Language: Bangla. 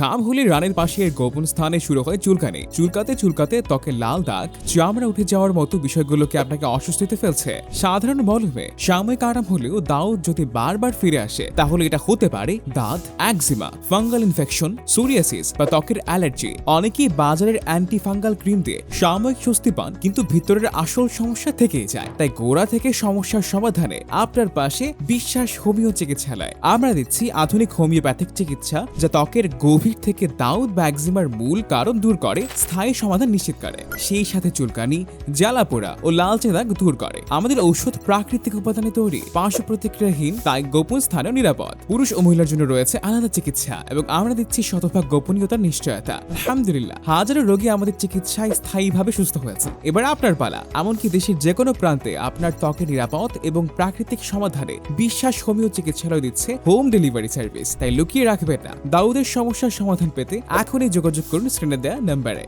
ঘাম হলে রানের পাশে এর গোপন স্থানে শুরু হয় চুলকানি। চুলকাতে চুলকাতে ত্বকে লাল দাগ, চামড়া উঠে যাওয়ার মতো বিষয়গুলোকে আপনাকে অস্বস্তিতে ফেলছে। সাধারণ মলমে সাময়িক আরাম হলেও দাউদ যদি বারবার ফিরে আসে, তাহলে এটা হতে পারে দাঁত একজিমা ফাঙ্গাল ইনফেকশন সোরিয়াসিস বা ত্বকের অ্যালার্জি। অনেকেই বাজারের অ্যান্টি ফাঙ্গাল ক্রিম দিয়ে সাময়িক স্বস্তি পান, কিন্তু ভিতরের আসল সমস্যা থেকেই যায়। তাই গোড়া থেকে সমস্যার সমাধানে আপনার পাশে বিশ্বাস হোমিও চিকিৎসালয়। আমরা দিচ্ছি আধুনিক হোমিওপ্যাথিক চিকিৎসা যা ত্বকের গভীর থেকে দাউদ বা মূল কারণ দূর করে, স্থায়ী সমাধান নিশ্চিত করে। সেই সাথে চুলকানি, জ্বালাপোড়া ও লালচে দাগ দূর করে। আমাদের ঔষধ প্রাকৃতিক উপাদানে তৈরি। পার্শ্ব প্রতিক্রিয়াহীন, তাই গোপন স্থানেও নিরাপদ। পুরুষ ও মহিলার জন্য রয়েছে আলাদা চিকিৎসা এবং আমরা দিচ্ছি শতভাগ গোপনীয়তার নিশ্চয়তা। আলহামদুলিল্লাহ, হাজারো রোগী আমাদের চিকিৎসায় স্থায়ীভাবে সুস্থ হয়েছে। এবার আপনার পালা। এমনকি দেশের যে কোনো প্রান্তে আপনার ত্বকের নিরাপদ এবং প্রাকৃতিক সমাধানে বিশ্বাস হোমিও চিকিৎসালয় দিচ্ছে হোম ডেলিভারি সার্ভিস। তাই লুকিয়ে রাখবেন না। দাউদের সমস্যার সমাধান পেতে এখনই যোগাযোগ করুন স্ক্রিনে দেওয়া নাম্বারে।